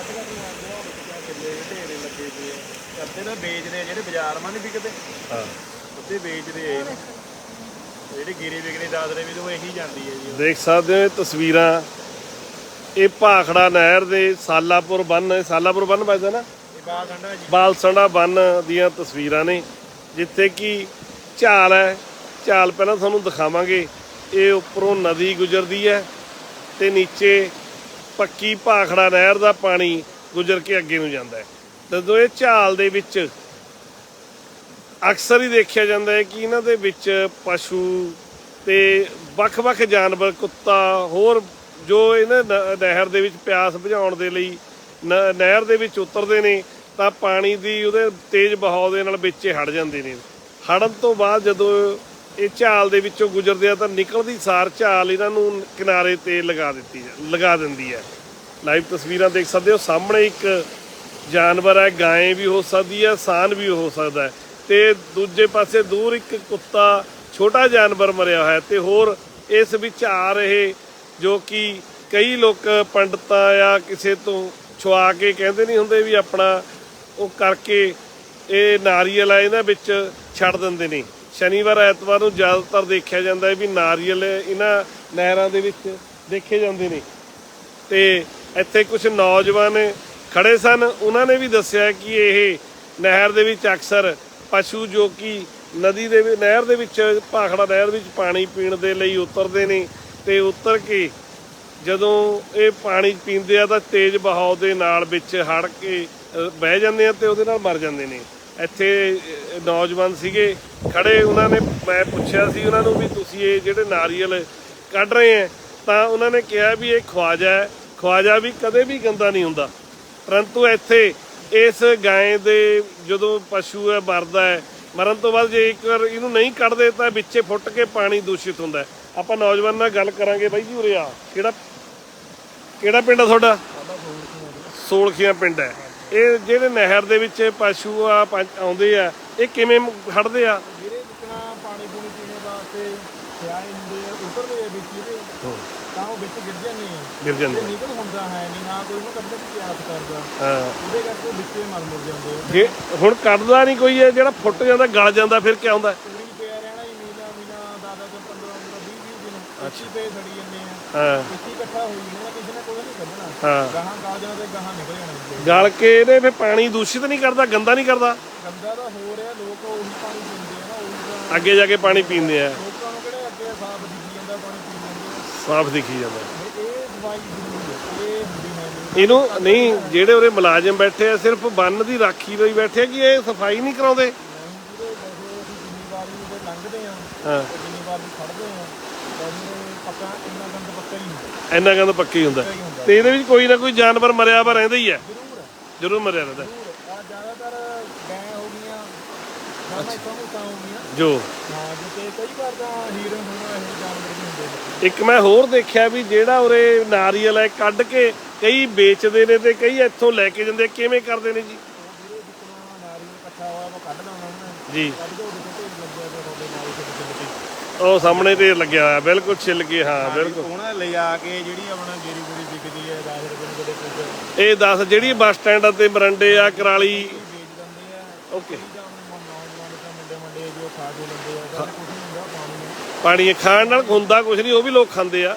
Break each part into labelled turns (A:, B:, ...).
A: ਘੱਟ ਘੱਟ ਲਾਉਂਦੇ ਆ ਵਿੱਚ ਕਿੱਲੇ ਢੇਰੇ ਲੱਗੇ ਪਏ ਆ ਕਰਦੇ ਤਾਂ ਵੇਚਦੇ ਆ ਜਿਹੜੇ ਬਾਜ਼ਾਰ ਮਾ ਨਹੀਂ ਵਿਕਦੇ
B: ਹਾਂ
A: ਉੱਤੇ ਵੇਚਦੇ ਆ ਇਹਨੂੰ ਜਿਹੜੀ ਗਿਰੀ ਵਿਕਰੀ ਦਾਦਰੇ ਵੀ ਉਹ ਇਹੀ ਜਾਂਦੀ ਹੈ ਜੀ
B: ਦੇਖ ਸਕਦੇ ਹੋ ਇਹ ਤਸਵੀਰਾਂ, ਇਹ ਭਾਖੜਾ ਨਹਿਰ ਦੇ ਸਾਲਾਪੁਰ ਬੰਨ ਸਾਲਾਪੁਰ ਬੰਨ ਵੱਜਦਾ ਨਾ?
A: ਇਹ ਬਾਲ ਠੰਡਾ ਜੀ
B: ਬਾਲਸੜਾ ਬੰਨ ਦੀਆਂ ਤਸਵੀਰਾਂ ਨੇ, ਜਿੱਥੇ ਕਿ ਝਾਲ ਹੈ। ਝਾਲ ਪਹਿਲਾਂ ਤੁਹਾਨੂੰ ਦਿਖਾਵਾਂਗੇ। ਇਹ ਉੱਪਰੋਂ ਨਦੀ ਗੁਜ਼ਰਦੀ ਹੈ ਤੇ ਨੀਚੇ ਪੱਕੀ ਭਾਖੜਾ ਨਹਿਰ ਦਾ ਪਾਣੀ ਗੁਜ਼ਰ ਕੇ ਅੱਗੇ ਨੂੰ ਜਾਂਦਾ ਹੈ। ਜਦੋਂ ਇਹ ਝਾਲ ਦੇ ਵਿੱਚ ਅਕਸਰ ਹੀ ਦੇਖਿਆ ਜਾਂਦਾ ਹੈ ਕਿ ਇਹਨਾਂ ਦੇ ਵਿੱਚ ਪਸ਼ੂ ਤੇ ਵੱਖ-ਵੱਖ ਜਾਨਵਰ, ਕੁੱਤਾ, ਹੋਰ ਜੋ ਇਹਨਾਂ ਨ- ਨਹਿਰ ਦੇ ਵਿੱਚ ਪਿਆਸ ਬੁਝਾਉਣ ਦੇ ਲਈ ਨ- ਨਹਿਰ ਦੇ ਵਿੱਚ ਉਤਰਦੇ ਨੇ, ਤਾਂ ਪਾਣੀ ਦੀ ਉਹਦੇ ਤੇਜ਼ ਬਹਾਅ ਦੇ ਨਾਲ ਵਿੱਚ ਹੀ ਹੜ ਜਾਂਦੇ ਨੇ। ਹੜਨ ਤੋਂ ਬਾਅਦ ਜਦੋਂ ਇਹ ਝਾਲ ਦੇ ਵਿੱਚੋਂ ਗੁਜ਼ਰਦੇ ਆ ਤਾਂ ਨਿਕਲਦੀ ਸਾਰ ਝਾਲ ਇਹਨਾਂ ਨੂੰ ਕਿਨਾਰੇ ਤੇ ਲਗਾ ਦਿੱਤੀ ਜਾ- ਲਗਾ ਦਿੰਦੀ ਹੈ। ਲਾਈਵ ਤਸਵੀਰਾਂ ਦੇਖ ਸਕਦੇ ਹੋ, ਸਾਹਮਣੇ ਇੱਕ ਜਾਨਵਰ ਹੈ ਗਾਂ ਵੀ ਹੋ ਸਕਦੀ ਹੈ, ਸਾਨ ਵੀ ਹੋ ਸਕਦਾ ਹੈ ਤੇ ਦੂਜੇ ਪਾਸੇ ਦੂਰ ਇੱਕ ਕੁੱਤਾ, ਛੋਟਾ ਜਾਨਵਰ ਮਰਿਆ ਹੋਇਆ ਹੈ ਤੇ ਹੋਰ ਇਸ ਵਿੱਚ ਆ ਰਹੇ ਜੋ ਕਿ ਕਈ ਲੋਕ ਪੰਡਤਾਂ ਜਾਂ ਕਿਸੇ ਤੋਂ ਛੁਆ ਕੇ ਕਹਿੰਦੇ ਨਹੀਂ ਹੁੰਦੇ ਵੀ ਆਪਣਾ ਉਹ ਕਰਕੇ ਇਹ ਨਾਰੀਅਲ ਆ, ਇਹਨਾਂ ਵਿੱਚ ਛੱਡ ਦਿੰਦੇ ਨੇ। ਸ਼ਨੀਵਾਰ, ਐਤਵਾਰ ਨੂੰ ਜ਼ਿਆਦਾਤਰ ਦੇਖਿਆ ਜਾਂਦਾ ਹੈ ਵੀ ਨਾਰੀਅਲ ਇਹਨਾਂ ਨਹਿਰਾਂ ਦੇ ਵਿੱਚ ਦੇਖੇ ਜਾਂਦੇ ਨੇ। ਤੇ ਇੱਥੇ ਕੁਝ ਨੌਜਵਾਨ ਖੜੇ ਸਨ। ਉਹਨਾਂ ਨੇ ਵੀ ਦੱਸਿਆ ਕਿ ਇਹ ਨਹਿਰ ਦੇ ਵਿੱਚ ਅਕਸਰ ਪਸ਼ੂ ਜੋ ਕਿ ਨਦੀ ਦੇ ਨਹਿਰ ਦੇ ਵਿੱਚ, ਭਾਖੜਾ ਨਹਿਰ ਵਿੱਚ ਪਾਣੀ ਪੀਣ ਦੇ ਲਈ ਉਤਰਦੇ ਨੇ ਤੇ ਉਤਰ ਕੇ ਜਦੋਂ ਇਹ ਪਾਣੀ ਪੀਂਦੇ ਆ ਤਾਂ ਤੇਜ਼ ਬਹਾਅ ਦੇ ਨਾਲ ਵਿੱਚ ਹੜ ਕੇ ਬਹਿ ਜਾਂਦੇ ਆ ਤੇ ਉਹਦੇ ਨਾਲ ਮਰ ਜਾਂਦੇ ਨੇ। ਇੱਥੇ ਨੌਜਵਾਨ ਸੀਗੇ, ਖੜੇ, ਉਹਨਾਂ ਨੇ ਮੈਂ ਪੁੱਛਿਆ ਸੀ ਉਹਨਾਂ ਨੂੰ ਵੀ ਤੁਸੀਂ ਇਹ ਜਿਹੜੇ ਨਾਰੀਅਲ ਕੱਢ ਰਹੇ ਆ ਤਾਂ ਉਹਨਾਂ ਨੇ ਕਿਹਾ ਵੀ ਇਹ ਖਵਾਜਾ ਹੈ, ਖਵਾਜਾ ਵੀ ਕਦੇ ਵੀ ਗੰਦਾ ਨਹੀਂ ਹੁੰਦਾ। ਪਰੰਤੂ ਇੱਥੇ ਇਸ ਗਾਂ ਦੇ ਜਦੋਂ ਪਸ਼ੂ ਹੈ, ਮਰਦਾ ਹੈ, ਮਰਨ ਤੋਂ ਬਾਅਦ ਜੇ ਇੱਕ ਵਾਰ ਇਹਨੂੰ ਨਹੀਂ ਕੱਢਦੇ ਤਾਂ ਵਿੱਚੇ ਫੁੱਟ ਕੇ ਪਾਣੀ ਦੂਸ਼ਿਤ ਹੁੰਦਾ ਆਪਾਂ ਨੌਜਵਾਨ ਨਾਲ ਗੱਲ ਕਰਾਂਗੇ ਬਾਈ ਜੀ ਉਰੇ ਆ। ਕਿਹੜਾ ਕਿਹੜਾ ਪਿੰਡ ਆ ਤੁਹਾਡਾ? ਸੋਲਖੀਆਂ ਪਿੰਡ ਹੈ। ਇਹ ਜਿਹੜੇ ਨਹਿਰ ਦੇ ਵਿੱਚ ਪਸ਼ੂ ਆ ਪੰਜ- ਆਉਂਦੇ ਆ ਇਹ ਕਿਵੇਂ ਖੜਦੇ ਆ?
A: ਜਿਹੜੇ ਜਿੱਕਣਾ ਪਾਣੀ ਪੂਣੀ ਪੀਣੇ ਵਾਸਤੇ ਸਿਆਏ ਹੁੰਦੇ ਆ ਉਤਰਦੇ ਆ ਵਿੱਚ ਇਹਦੇ ਤਾਂ ਉਹ ਵਿੱਚ ਗਿਰ ਜਾਂਦੇ ਆ।
B: ਗਿਰ ਜਾਂਦੇ
A: ਤੇ ਨਿਕਲ ਹੁੰਦਾ ਹੈ ਨਹੀਂ ਨਾ ਕੋਈ ਉਹਨੂੰ ਕੱਢਣ ਦੀ ਪਿਆਸ ਕਰਦਾ।
B: ਹਾਂ।
A: ਉਹਦੇ ਕਰਕੇ ਵਿੱਚੇ ਮਰ ਮੁਰ ਜਾਂਦੇ ਆ।
B: ਜੇ ਹੁਣ ਕੱਢਦਾ ਨਹੀਂ ਕੋਈ ਇਹ ਜਿਹੜਾ ਫੁੱਟ ਜਾਂਦਾ ਗਲ ਜਾਂਦਾ ਫਿਰ ਕੀ ਆਉਂਦਾ
A: ਪੂਰੀ ਪਿਆ ਰਹਿਣਾ ਹੀ ਮਹੀਨਾ ਮਹੀਨਾ ਦਾਦਾ ਤੋਂ 15 15 20 20 ਦਿਨ ਅੱਛੀ। ਪੇ ਸੜੀ ਜਾਂਦੇ ਆ।
B: ਹਾਂ।
A: ਇੱਥੇ ਇਕੱਠਾ ਹੋਈ ਜਾਣਾ ਕਿਸੇ ਨੇ ਕੋਈ ਨਹੀਂ ਕੱਢਣਾ।
B: ਹਾਂ।
A: ਗਾਹਾਂ ਗਾਲ ਜਾਣਾ ਤੇ ਗਾਹਾਂ ਨਿਕਲ ਜਾਣਾ ਵਿੱਚੇ।
B: ਗਲ ਕੇ ਇਹਨੇ ਫਿਰ ਪਾਣੀ ਦੂਸ਼ਿਤ ਨਹੀਂ ਕਰਦਾ ਗੰਦਾ ਨਹੀਂ ਕਰਦਾ?
A: ਗੰਦਾ ਤਾਂ ਹੋ ਰਿਹਾ ਲੋਕ ਉਹੀ ਪਾਣੀ ਪੀਂਦੇ ਆ ਨਾ ਉਹੀ ਤਾਂ
B: ਅੱਗੇ ਜਾ ਕੇ ਪਾਣੀ ਪੀਂਦੇ ਆ।
A: ਲੋਕਾਂ ਨੂੰ ਕਿਹੜੇ ਅੱਗੇ ਸਾਫ਼ ਦਿਖੀ ਜਾਂਦਾ ਪਾਣੀ ਪੀ ਲੈਂਦੇ ਆ
B: ਸਾਫ਼ ਦਿਖੀ ਜਾਂਦਾ।
A: ਇਹ ਇਹ ਦਵਾਈ ਜ਼ਰੂਰੀ ਹੈ ਇਹ ਹੁੰਦੀ ਹੈ। ਨਹੀਂ
B: ਇਹਨੂੰ ਨਹੀਂ ਜਿਹੜੇ ਉਰੇ ਮੁਲਾਜ਼ਮ ਬੈਠੇ ਆ ਸਿਰਫ ਬੰਨ ਦੀ ਰਾਖੀ ਲਈ ਬੈਠੇ ਆ ਕਿ ਇਹ ਸਫ਼ਾਈ ਨਹੀਂ ਕਰਾਉਂਦੇ?
A: ਜਿਹਦੇ ਵੈਸੇ ਅਸੀਂ ਜਿੰਨੀ ਵਾਰ ਵੀ ਉਹਦੇ ਲੰਘਦੇ ਆ।
B: ਹਾਂ
A: ਤੇ ਜਿੰਨੀ ਵਾਰ ਵੀ ਖੜਦੇ ਆ ਵੈਸੇ ਪੱਕਾ ਇੰਨਾ ਗੰਦ ਪੱਕਾ ਹੀ ਹੁੰਦਾ।
B: ਇੰਨਾ ਗੰਦ ਪੱਕੀ ਹੀ ਹੁੰਦਾ।
A: ਹੀ ਹੁੰਦਾ।
B: ਤੇ ਇਹਦੇ ਵਿੱਚ ਕੋਈ ਨਾ ਕੋਈ ਜਾਨਵਰ ਮਰਿਆ ਵਾ ਰਹਿੰਦਾ ਹੀ ਹੈ।
A: ਜ਼ਰੂਰ।
B: ਮਰਿਆ ਰਹਿੰਦਾ।
A: ਜ਼ਰੂਰ। ਆ ਜ਼ਿਆਦਾਤਰ ਗਾਂ ਹੋ ਗਈਆਂ ਨਾ ਇਥੋਂ ਮੁੱਕਾਂ ਹੋ ਗਈਆਂ।
B: ਜੋ।
A: ਹਾਂ ਜਿੱਤੇ ਕਈ ਵਾਰ ਤਾਂ ਹੀਰਨ ਹੋਣਾ ਇਹ ਜਾਨਵਰ ਵੀ ਹੁੰਦੇ ਨੇ।
B: ਇੱਕ ਮੈਂ ਹੋਰ ਦੇਖਿਆ ਵੀ ਜਿਹੜਾ ਉਰੇ ਨਾਰੀਅਲ ਹੈ ਕੱਢ ਕੇ ਕਈ ਵੇਚਦੇ ਨੇ ਤੇ ਕਈ ਇੱਥੋਂ ਲੈ ਕੇ ਜਾਂਦੇ ਕਿਵੇਂ ਕਰਦੇ ਨੇ ਜੀ?
A: ਉਹ ਵੀਰੇ ਜਿੱਕਣਾ ਨਾਰੀਅਲ ਇਕੱਠਾ ਹੋਇਆ ਉਹ ਕੱਢ ਲਾਉਣਾ ਉਹਨੇ।
B: ਜੀ।
A: ਕੱਢ ਕੇ ਉਹਦੇ ਤੇ ਢੇਰ ਲੱਗਿਆ ਤੇ ਤੁਹਾਡੇ ਨਾਲ ਹੀ ਕਿਤੇ ਕਿਤੇ
B: ਉਹ ਸਾਹਮਣੇ ਢੇਰ ਲੱਗਿਆ ਹੋਇਆ ਬਿਲਕੁਲ ਛਿੱਲ ਕੇ ਹਾਂ ਬਿਲਕੁਲ।
A: ਉਹਨਾਂ ਲਿਆ ਕੇ ਜਿਹੜੀ ਆਪਣਾ ਗੇਰੀ ਗੂਰੀ ਵਿਕਦੀ ਹੈ 10 ਰੁਪਏ ਨੂੰ ਕਦੇ ਕੁਝ
B: ਇਹ ਦੱਸ ਜਿਹੜੀ ਬੱਸ ਸਟੈਂਡ ਤੇ ਮਰੰਡੇ ਆ ਕਰਾਲੀ। ਓਕੇ।
A: ਪਾਣੀ
B: ਖਾਣ ਨਾਲ ਹੁੰਦਾ ਕੁਝ ਨਹੀਂ ਉਹ ਵੀ ਲੋਕ ਖਾਂਦੇ ਆ।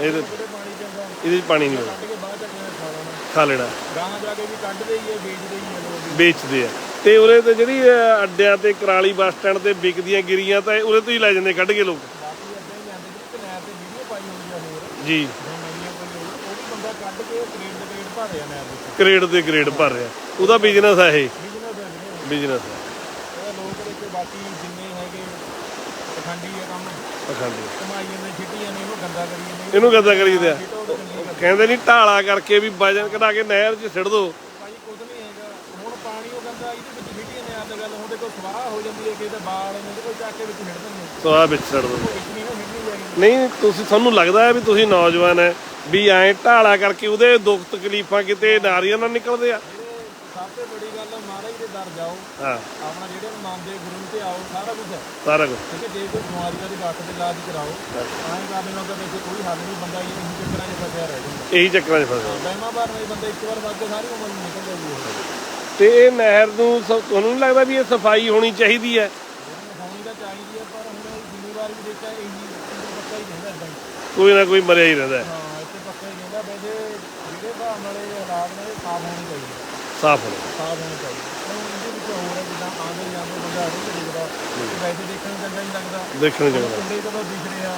A: ਇਹਦੇ ਪਾਣੀ
B: 'ਚ ਪਾਣੀ ਨਹੀਂ
A: ਖਾ ਲੈਣਾ। ਗਾਂ ਜਾ ਕੇ ਵੀ ਕੱਢਦੇ ਹੀ ਵੇਚਦੇ ਹੀ
B: ਵੇਚਦੇ ਆ। ਤੇ ਉਰੇ ਤੇ ਜਿਹੜੀ ਅਹ, ਅੱਡਿਆਂ ਤੇ ਕਰਾਲੀ ਬੱਸ ਸਟੈਂਡ ਤੇ ਵਿਕਦੀਆਂ ਗਿਰੀਆਂ ਤਾਂ ਇਹ ਉਰੇ ਤੋਂ ਹੀ ਲੈ ਜਾਂਦੇ ਕੱਢ ਕੇ ਲੋਕ।
A: ਬਾਕੀ ਅੱਗੇ ਹੀ ਜਾਂਦੇ ਜਿਹੜੇ ਕਨੈਰ ਤੇ ਵੀਡੀਓ ਪਾਈ ਹੋਈ ਆ ਹੋਰ।
B: ਜੀ।
A: ਜਾਂ ਨਵੀਆਂ ਕੋਈ ਹੋਰ ਉਹ ਵੀ ਬੰਦਾ ਕੱਢ ਕੇ ਕ੍ਰੇਡ ਦੇ ਕ੍ਰੇਡ ਭਰ ਰਿਹਾ ਨਹਿਰ ਵਿੱਚ।
B: ਕ੍ਰੇਡ ਦੇ ਗ੍ਰੇਡ ਭਰ ਰਿਹਾ। ਉਹਦਾ ਬਿਜ਼ਨਸ ਆ ਇਹ।
A: ਬਿਜ਼ਨਸ ਹੈ ਵੀਰੇ
B: ਬਿਜ਼ਨਸ
A: ਇਹ ਲੋਕ ਦੇ ਤੇ ਬਾਕੀ ਜਿੰਨੇ ਹੈਗੇ ਪਖੰਡੀ ਆ ਕੰਮ।
B: ਪਖੰਡੀ।
A: ਕਮਾਈ ਜਾਂਦੇ ਛਿੱਟੀਆਂ ਨੇ ਇਹਨੂੰ ਗੰਦਾ ਕਰੀ ਜਾਂਦੇ
B: ਇਹਨੂੰ ਗੱਦਾ ਕਰੀਦੇ ਆ।
A: ਛਿੱਟੋ ਉਹਦੇ ਨਹੀਂ ਕਰਦੇ
B: ਕਹਿੰਦੇ ਨਹੀਂ ਢਾਲਾ ਕਰਕੇ ਵੀ ਵਜਨ ਕਢਾ ਕੇ ਨਹਿਰ 'ਚ ਸਿੱਟ ਦੋ
A: ਭਾਜੀ ਕੁਝ ਨਹੀਂ ਹੈਗਾ ਹੁਣ ਪਾਣੀ ਉਹ ਗੰਦਾ ਇਹਦੇ ਵਿੱਚ ਛਿੱਟੀਆਂ ਨੇ ਆ ਤਾਂ ਸਵਾਹ ਹੋ ਜਾਂਦੀ ਹੈ ਕਿਸੇ ਦੇ ਬਾਲ ਨੇ ਕੋਈ ਚੱਕ ਕੇ ਵਿੱਚ ਸਿੱਟ ਦਿੰਦੇ
B: ਸੋ ਆ ਵਿੱਚ ਸਿੱਟ ਦੋ
A: ਵਿੱਚ ਨਹੀਂ ਨਾ ਸਿੱਟਣੀ ਜਾਣੀ
B: ਨਹੀਂ ਤੁਸੀਂ ਤੁਹਾਨੂੰ ਲੱਗਦਾ ਹੈ ਵੀ ਤੁਸੀਂ ਨੌਜਵਾਨ ਹੈ ਵੀ ਐਂ ਢਾਲਾ ਕਰਕੇ ਉਹਦੇ ਦੁੱਖ ਤਕਲੀਫਾਂ ਕਿਤੇ ਨਾਰੀਆਂ ਨਾਲ ਨਿਕਲਦੇ ਆ।
A: ਸਭ ਤੋਂ ਬੜੀ ਗੱਲ ਮਹਾਰਾਜ ਦੇ ਦਰ ਜਾਓ।
B: ਹਾਂ।
A: ਆਪਣਾ ਜਿਹੜੇ ਨੂੰ ਮੰਨਦੇ ਗੁਰੂ ਨੂੰ ਤੇ ਆਓ ਸਾਰਾ ਕੁਝ ਹੈ।
B: ਸਾਰਾ ਕੁਝ
A: ਠੀਕ ਹੈ ਜੇ ਕੋਈ ਬਿਮਾਰੀ ਦਾ ਦੀ ਡਾਕਟਰ ਦੇ ਇਲਾਜ ਕਰਾਓ ਐਂ ਕਰਨ ਨਾਲ ਤਾਂ ਵੈਸੇ ਕੋਈ ਹੱਲ ਨਹੀਂ ਬੰਦਾ ਇਹ ਨਹੀਂ ਚੱਕਰਾਂ 'ਚ ਫਸਿਆ ਰਹਿ ਜਾਂਦਾ।
B: ਇਹੀ ਚੱਕਰਾਂ 'ਚ ਫਸਿਆ
A: ਬਹਿਮਾ ਬਾਰ ਨਹੀਂ ਬੰਦਾ ਇੱਕ ਵਾਰ ਵੱਜ ਕੇ ਸਾਰੀ ਉਮਰ ਨੂੰ ਨਿਕਲ ਜਾਂਦੀ ਹੈ
B: ਤੇ ਇਹ ਨਹਿਰ ਨੂੰ ਸ- ਤੁਹਾਨੂੰ ਨਹੀਂ ਲੱਗਦਾ ਵੀ ਇਹ ਸਫ਼ਾਈ ਹੋਣੀ ਚਾਹੀਦੀ ਹੈ?
A: ਹੋਣੀ ਤਾਂ ਚਾਹੀਦੀ ਹੈ ਪਰ ਹੁਣ ਜਿੰਨੀ ਵਾਰ ਵੀ ਦੇਖਿਆ ਇਹੀ ਪੱਕਾ ਹੀ ਕਹਿੰਦਾ ਇਦਾਂ ਹੀ।
B: ਕੋਈ ਨਾ ਕੋਈ ਮਰਿਆ ਹੀ ਰਹਿੰਦਾ ਹੈ,
A: ਹਾਂ ਇੱਥੇ ਪੱਕਾ ਹੀ ਕਹਿੰਦਾ ਵੈਸੇ ਜਿਹੜੇ ਹਿਸਾਬ ਨਾਲ ਇਹ ਹਾਲਾਤ ਨੇ ਇਹ ਸਾਫ਼ ਹੋਣੀ ਚਾਹੀਦੀ
B: ਸਾਫ਼ ਹੋਣਾ।
A: ਸਾਫ਼ ਹੋਣੀ ਚਾਹੀਦੀ ਹੁਣ ਇਹਦੇ ਵਿੱਚ ਹੋਰ ਹੈ ਜਿੱਦਾਂ ਆਂਦੇ ਜਾਂਦੇ ਬੰਦਾ ਨਹੀਂ ਦੇਖਦਾ ਤੇ ਵੈਸੇ ਦੇਖਣ ਨੂੰ ਚੰਗਾ ਨਹੀਂ ਲੱਗਦਾ।
B: ਦੇਖਣ ਨੂੰ ਚਾਹੀਦਾ
A: ਕੁੰਡੇ ਕਦੋਂ ਦਿਖ ਰਿਹਾ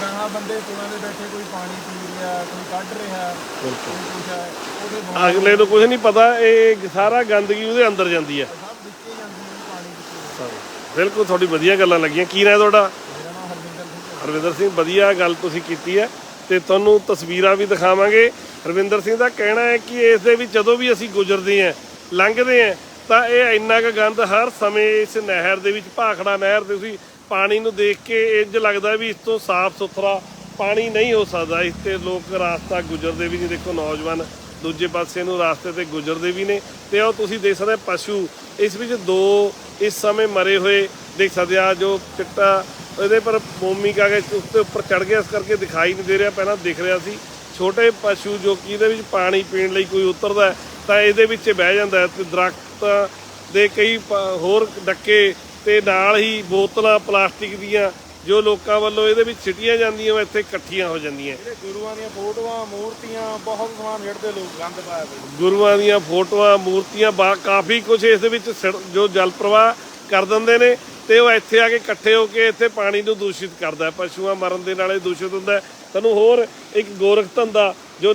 A: ਗਾਹਾਂ ਬੰਦੇ ਕੋਲਾਂ ਦੇ ਬੈਠੇ ਕੋਈ ਪਾਣੀ ਪੀ ਰਿਹਾ ਕੋਈ ਕੱਢ ਰਿਹਾ ਕੋਈ ਕੁਛ ਹੈ ਉਹਦੇ ਬਿਮਾਰ
B: ਅਗਲੇ ਨੂੰ ਕੁਝ ਨਹੀਂ ਪਤਾ ਇਹ ਸਾਰਾ ਗੰਦਗੀ ਉਹਦੇ ਅੰਦਰ ਜਾਂਦੀ ਹੈ।
A: ਸਭ ਵਿੱਚੇ ਜਾਂਦੀ ਹੈ ਪਾਣੀ ਵਿੱਚ
B: ਬਿਲਕੁਲ ਤੁਹਾਡੀ ਵਧੀਆ ਗੱਲਾਂ ਲੱਗੀਆਂ। ਕੀ ਨਾਂ ਹੈ ਤੁਹਾਡਾ?
A: ਮੇਰਾ ਨਾਮ ਹਰਵਿੰਦਰ ਸਿੰਘ ਹੈ।
B: ਹਰਵਿੰਦਰ ਸਿੰਘ ਵਧੀਆ ਗੱਲ ਤੁਸੀਂ ਕੀਤੀ ਹੈ ਤੇ ਤੁਹਾਨੂੰ ਤਸਵੀਰਾਂ ਵੀ ਦਿਖਾਵਾਂਗੇ। ਹਰਵਿੰਦਰ ਸਿੰਘ ਦਾ ਕਹਿਣਾ ਹੈ ਕਿ ਇਸ ਦੇ ਵਿੱਚ ਜਦੋਂ ਵੀ ਅਸੀਂ ਗੁਜ਼ਰਦੇ ਹਾਂ ਲੰਘਦੇ ਹਾਂ ਤਾਂ ਇਹ ਇੰਨਾ ਕੁ ਗੰਦ ਹਰ ਸਮੇਂ ਇਸ ਨਹਿਰ ਦੇ ਵਿੱਚ ਭਾਖੜਾ ਨਹਿਰ ਦੇ ਤੁਸੀਂ ਪਾਣੀ ਨੂੰ ਦੇਖ ਕੇ ਇੰਜ ਲੱਗਦਾ ਵੀ ਇਸ ਤੋਂ ਸਾਫ਼ ਸੁਥਰਾ ਪਾਣੀ ਨਹੀਂ ਹੋ ਸਕਦਾ। ਇਸ ਤੇ ਲੋਕ ਰਾਸਤਾ ਗੁਜ਼ਰਦੇ ਵੀ ਨਹੀਂ। ਦੇਖੋ ਨੌਜਵਾਨ ਦੂਜੇ ਪਾਸੇ ਨੂੰ ਰਾਸਤੇ ਤੇ ਗੁਜ਼ਰਦੇ ਵੀ ਨੇ। ਤੇ ਉਹ ਤੁਸੀਂ ਦੇਖ ਸਕਦੇ ਪਸ਼ੂ। ਇਸ ਵਿੱਚ ਦੋ ਇਸ ਸਮੇਂ ਮਰੇ ਹੋਏ ਦੇਖ ਸਕਦੇ ਆ। ਜੋ ਚਿੱਟਾ ਇਹਦੇ ਪਰ ਮੋਮੀ ਕਾਗਜ਼ ਉੱਤੇ ਉੱਪਰ ਚੜ ਗਿਆ। ਇਸ ਕਰਕੇ ਦਿਖਾਈ ਨਹੀਂ ਦੇ ਰਿਹਾ। ਪਹਿਲਾਂ ਦਿਖ ਰਿਹਾ ਸੀ। ਛੋਟੇ ਪਸ਼ੂ ਜੋ ਕਿ ਇਹਦੇ ਵਿੱਚ ਪਾਣੀ ਪੀਣ ਲਈ ਕੋਈ ਉਤਰਦਾ ਤਾਂ ਇਹਦੇ ਵਿੱਚ ਬਹਿ ਜਾਂਦਾ ਹੈ। ਤੇ ਦਰਖਤ ਦੇ ਕਈ ਪ- ਹੋਰ ਡੱਕੇ ਤੇ ਨਾਲ ਹੀ ਬੋਤਲਾਂ ਪਲਾਸਟਿਕ ਦੀਆਂ ਜੋ ਲੋਕਾਂ ਵੱਲੋਂ ਇਹਦੇ ਵਿੱਚ ਸਿੱਟੀਆਂ ਜਾਂਦੀਆਂ ਉਹ ਇੱਥੇ ਇਕੱਠੀਆਂ ਹੋ ਜਾਂਦੀਆਂ।
A: ਜਿਹੜੇ ਗੁਰੂਆਂ ਦੀਆਂ ਫੋਟੋਆਂ ਮੂਰਤੀਆਂ ਬਹੁਤ ਸਮਾਨ ਜਿਹੜੇ ਲੋਕ ਗੰਦ ਪਾਇਆ
B: ਗੁਰੂਆਂ ਦੀਆਂ ਫੋਟੋਆਂ ਮੂਰਤੀਆਂ ਬਾ ਕਾਫੀ ਕੁਝ ਇਸ ਦੇ ਵਿੱਚ ਜੋ ਜਲ ਪ੍ਰਵਾਹ ਕਰ ਦਿੰਦੇ ਨੇ ਤੇ ਉਹ ਇੱਥੇ ਆ ਕੇ ਇਕੱਠੇ ਹੋ ਕੇ ਇੱਥੇ ਪਾਣੀ ਨੂੰ ਦੂਸ਼ਿਤ ਕਰਦਾ। ਪਸ਼ੂਆਂ ਮਰਨ ਦੇ ਨਾਲ ਇਹ ਦੂਸ਼ਿਤ ਹੁੰਦਾ ਤੁਹਾਨੂੰ ਹੋਰ ਇੱਕ ਗੋਰਖ ਧੰਦਾ ਜੋ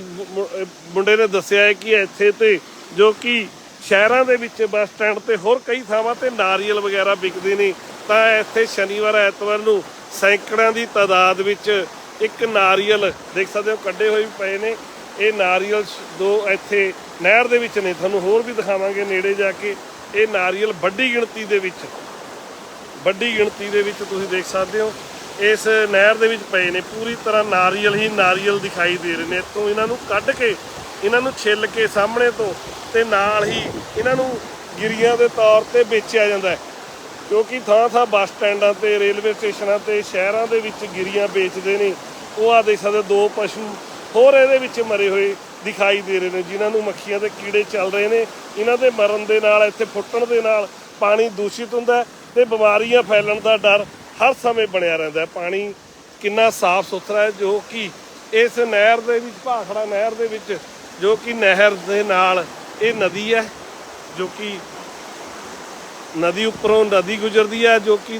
B: ਮੁੰਡੇ ਨੇ ਦੱਸਿਆ ਹੈ ਕਿ ਇੱਥੇ ਤੇ ਜੋ ਕਿ ਸ਼ਹਿਰਾਂ ਦੇ ਵਿੱਚ ਬੱਸ ਸਟੈਂਡ ਤੇ ਹੋਰ ਕਈ ਥਾਵਾਂ ਤੇ ਨਾਰੀਅਲ ਵਗੈਰਾ ਵਿਕਦੇ ਨੇ। ਤਾਂ ਇੱਥੇ ਸ਼ਨੀਵਾਰ, ਐਤਵਾਰ ਨੂੰ ਸੈਂਕੜਾਂ ਦੀ ਤਾਦਾਦ ਵਿੱਚ ਇੱਕ ਨਾਰੀਅਲ, ਦੇਖ ਸਕਦੇ ਹੋ ਕੱਢੇ ਹੋਏ ਵੀ ਪਏ ਨੇ। ਇਹ ਨਾਰੀਅਲ ਸ਼- ਦੋ ਇੱਥੇ ਨਹਿਰ ਦੇ ਵਿੱਚ ਨੇ। ਤੁਹਾਨੂੰ ਹੋਰ ਵੀ ਦਿਖਾਵਾਂਗੇ ਨੇੜੇ ਜਾ ਕੇ। ਇਹ ਨਾਰੀਅਲ ਵੱਡੀ ਗਿਣਤੀ ਦੇ ਵਿੱਚ, ਵੱਡੀ ਗਿਣਤੀ ਦੇ ਵਿੱਚ ਤੁਸੀਂ ਦੇਖ ਸਕਦੇ ਹੋ। ਇਸ ਨਹਿਰ ਦੇ ਵਿੱਚ ਪਏ ਨੇ। ਪੂਰੀ ਤਰ੍ਹਾਂ ਨਾਰੀਅਲ ਹੀ ਨਾਰੀਅਲ ਦਿਖਾਈ ਦੇ ਰਹੇ ਨੇ। ਇੱਥੋਂ ਇਹਨਾਂ ਨੂੰ ਕੱਢ ਕੇ ਇਹਨਾਂ ਨੂੰ ਛਿੱਲ ਕੇ ਸਾਹਮਣੇ ਤੋਂ ਤੇ ਨਾਲ ਹੀ ਇਹਨਾਂ ਨੂੰ ਗਿਰੀਆਂ ਦੇ ਤੌਰ ਤੇ ਵੇਚਿਆ ਜਾਂਦਾ ਹੈ। ਕਿਉਂਕਿ ਥਾਂ ਥਾਂ ਬੱਸ ਸਟੈਂਡਾਂ ਤੇ, ਰੇਲਵੇ ਸਟੇਸ਼ਨਾਂ ਤੇ, ਸ਼ਹਿਰਾਂ ਦੇ ਵਿੱਚ ਗਿਰੀਆਂ ਵੇਚਦੇ ਨੇ। ਉਹ ਆ ਦੇਖ ਸਕਦੇ ਦੋ ਪਸ਼ੂ ਹੋਰ ਇਹਦੇ ਵਿੱਚ ਮਰੇ ਹੋਏ ਦਿਖਾਈ ਦੇ ਰਹੇ ਨੇ, ਜਿਨ੍ਹਾਂ ਨੂੰ ਮੱਖੀਆਂ ਦੇ ਕੀੜੇ ਚੱਲ ਰਹੇ ਨੇ। ਇਹਨਾਂ ਦੇ ਮਰਨ ਦੇ ਨਾਲ, ਇੱਥੇ ਫੁੱਟਣ ਦੇ ਨਾਲ ਪਾਣੀ ਦੂਸ਼ਿਤ ਹੁੰਦਾ ਹੈ ਤੇ ਬਿਮਾਰੀਆਂ ਫੈਲਣ ਦਾ ਡਰ ਹਰ ਸਮੇਂ ਬਣਿਆ ਰਹਿੰਦਾ ਪਾਣੀ ਕਿੰਨਾ ਸਾਫ਼ ਸੁਥਰਾ ਹੈ, ਜੋ ਕਿ ਇਸ ਨਹਿਰ ਦੇ ਵਿੱਚ, ਭਾਖੜਾ ਨਹਿਰ ਦੇ ਵਿੱਚ ਜੋ ਕਿ ਨਹਿਰ ਦੇ ਨਾਲ ਇਹ ਨਦੀ ਹੈ, ਜੋ ਕਿ ਨਦੀ ਉੱਪਰੋਂ ਨਦੀ ਗੁਜ਼ਰਦੀ ਹੈ, ਜੋ ਕਿ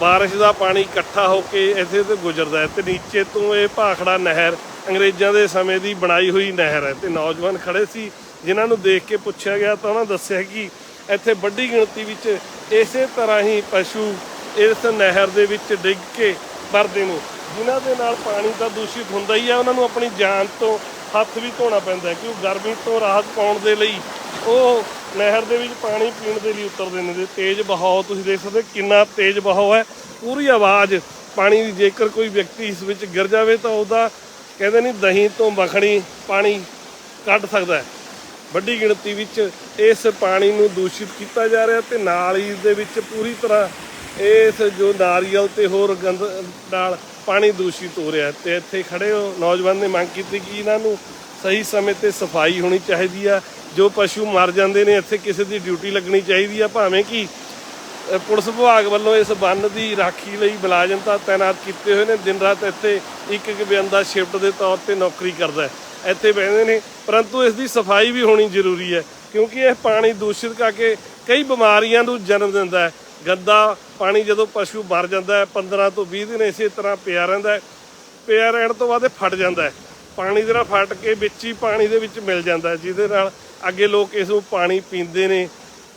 B: ਬਾਰਿਸ਼ ਦਾ ਪਾਣੀ ਇਕੱਠਾ ਹੋ ਕੇ ਇੱਥੇ ਤੇ ਗੁਜ਼ਰਦਾ ਹੈ ਤੇ ਨੀਚੇ ਤੋਂ ਇਹ ਭਾਖੜਾ ਨਹਿਰ ਅੰਗਰੇਜ਼ਾਂ ਦੇ ਸਮੇਂ ਦੀ ਬਣਾਈ ਹੋਈ ਨਹਿਰ ਹੈ ਤੇ ਨੌਜਵਾਨ ਖੜੇ ਸੀ, ਜਿਨ੍ਹਾਂ ਨੂੰ ਦੇਖ ਕੇ ਪੁੱਛਿਆ ਗਿਆ ਤਾਂ ਉਹਨਾਂ ਦੱਸਿਆ ਕਿ ਇੱਥੇ ਵੱਡੀ ਗਿਣਤੀ ਵਿੱਚ ਇਸੇ ਤਰ੍ਹਾਂ ਹੀ ਪਸ਼ੂ ਇਸ ਨਹਿਰ ਦੇ ਵਿੱਚ ਡਿੱਗ ਕੇ ਮਰਦੇ ਨੇ। ਜਿਨ੍ਹਾਂ ਦੇ ਨਾਲ ਪਾਣੀ ਤਾਂ ਦੂਸ਼ਿਤ ਹੁੰਦਾ ਹੀ ਹੈ, ਉਹਨਾਂ ਨੂੰ ਆਪਣੀ ਜਾਨ ਤੋਂ ਹੱਥ ਵੀ ਧੋਣਾ ਪੈਂਦਾ ਹੈ ਕਿਉਂਕਿ ਗਰਮੀ ਤੋਂ ਰਾਹਤ ਪਾਉਣ ਦੇ ਲਈ ਉਹ ਨਹਿਰ ਦੇ ਵਿੱਚ ਪਾਣੀ ਪੀਣ ਦੇ ਲਈ ਉਤਰਦੇ ਨੇ ਤੇ ਤੇਜ਼ ਬਹਾਅ ਤੁਸੀਂ ਦੇਖ ਸਕਦੇ ਹੋ ਕਿੰਨਾ ਤੇਜ਼ ਬਹਾਅ ਹੈ। ਪੂਰੀ ਆਵਾਜ਼ ਪਾਣੀ ਦੀ, ਜੇਕਰ ਕੋਈ ਵਿਅਕਤੀ ਇਸ ਵਿੱਚ ਗਿਰ ਜਾਵੇ ਤਾਂ ਉਹਦਾ ਕਹਿੰਦੇ ਨਹੀਂ ਦਹੀਂ ਤੋਂ ਮੱਖਣੀ ਪਾਣੀ ਕੱਢ ਸਕਦਾ ਹੈ। ਵੱਡੀ ਗਿਣਤੀ ਵਿੱਚ ਇਸ ਪਾਣੀ ਨੂੰ ਦੂਸ਼ਿਤ ਕੀਤਾ ਜਾ ਰਿਹਾ ਤੇ ਨਾਲ ਹੀ ਇਸ ਦੇ ਵਿੱਚ ਪੂਰੀ ਤਰ੍ਹਾਂ ਇਸ ਜੋ ਨਾਰੀਅਲ ਤੇ ਹੋਰ ਗੰਦ ਨਾਲ ਪਾਣੀ ਦੂਸ਼ਿਤ ਹੋ ਰਿਹਾ ਹੈ ਤੇ ਇੱਥੇ ਖੜੇ ਹੋ ਨੌਜਵਾਨ ਨੇ ਮੰਗ ਕੀਤੀ ਕਿ ਇਹਨਾਂ ਨੂੰ ਸਹੀ ਸਮੇਂ ਤੇ ਸਫ਼ਾਈ ਹੋਣੀ ਚਾਹੀਦੀ ਆ। ਜੋ ਪਸ਼ੂ ਮਰ ਜਾਂਦੇ ਨੇ, ਇੱਥੇ ਕਿਸੇ ਦੀ ਡਿਊਟੀ ਲੱਗਣੀ ਚਾਹੀਦੀ ਆ। ਭਾਵੇਂ ਕਿ ਪੁਲਿਸ ਵਿਭਾਗ ਵੱਲੋਂ ਇਸ ਬੰਨ ਦੀ ਰਾਖੀ ਲਈ ਮੁਲਾਜ਼ਮ ਤਾਂ ਤਾਇਨਾਤ ਕੀਤੇ ਹੋਏ ਨੇ। ਦਿਨ ਰਾਤ ਇੱਥੇ ਇੱਕ ਇੱਕ ਬੰਦਾ ਸ਼ਿਫਟ ਦੇ ਤੌਰ ਤੇ ਨੌਕਰੀ ਕਰਦਾ ਇੱਥੇ ਬਹਿੰਦੇ ਨੇ, ਪਰੰਤੂ ਇਸ ਦੀ ਸਫ਼ਾਈ ਵੀ ਹੋਣੀ ਜ਼ਰੂਰੀ ਹੈ, ਕਿਉਂਕਿ ਇਹ ਪਾਣੀ ਦੂਸ਼ਿਤ ਕਰਕੇ ਕਈ ਬਿਮਾਰੀਆਂ ਨੂੰ ਜਨਮ ਦਿੰਦਾ ਹੈ। ਗੰਦਾ ਪਾਣੀ ਜਦੋਂ ਪਸ਼ੂ ਮਰ ਜਾਂਦਾ ਹੈ 15 ਤੋਂ 20 ਦਿਨ ਇਸੇ ਤਰ੍ਹਾਂ ਪਿਆ ਰਹਿੰਦਾ ਪਿਆ ਰਹਿਣ ਤੋਂ ਬਾਅਦ ਇਹ ਫਟ ਜਾਂਦਾ ਪਾਣੀ ਦੇ ਨਾਲ ਫਟ ਕੇ ਵਿੱਚ ਹੀ ਪਾਣੀ ਦੇ ਵਿੱਚ ਮਿਲ ਜਾਂਦਾ ਜਿਹਦੇ ਨਾਲ ਅੱਗੇ ਲੋਕ ਇਸ ਨੂੰ ਪਾਣੀ ਪੀਂਦੇ ਨੇ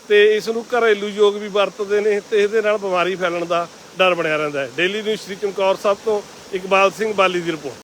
B: ਤੇ ਇਸ ਨੂੰ ਘਰੇਲੂ ਯੋਗ ਵੀ ਵਰਤਦੇ ਨੇ ਤੇ ਇਹਦੇ ਨਾਲ ਬਿਮਾਰੀ ਫੈਲਣ ਦਾ ਡਰ ਬਣਿਆ ਰਹਿੰਦਾ ਹੈ। ਡੇਲੀ ਨਿਊਜ਼ ਸ਼੍ਰੀ ਚਮਕੌਰ ਸਾਹਿਬ ਤੋਂ ਇਕਬਾਲ ਸਿੰਘ ਬਾਲੀ ਦੀ ਰਿਪੋਰਟ।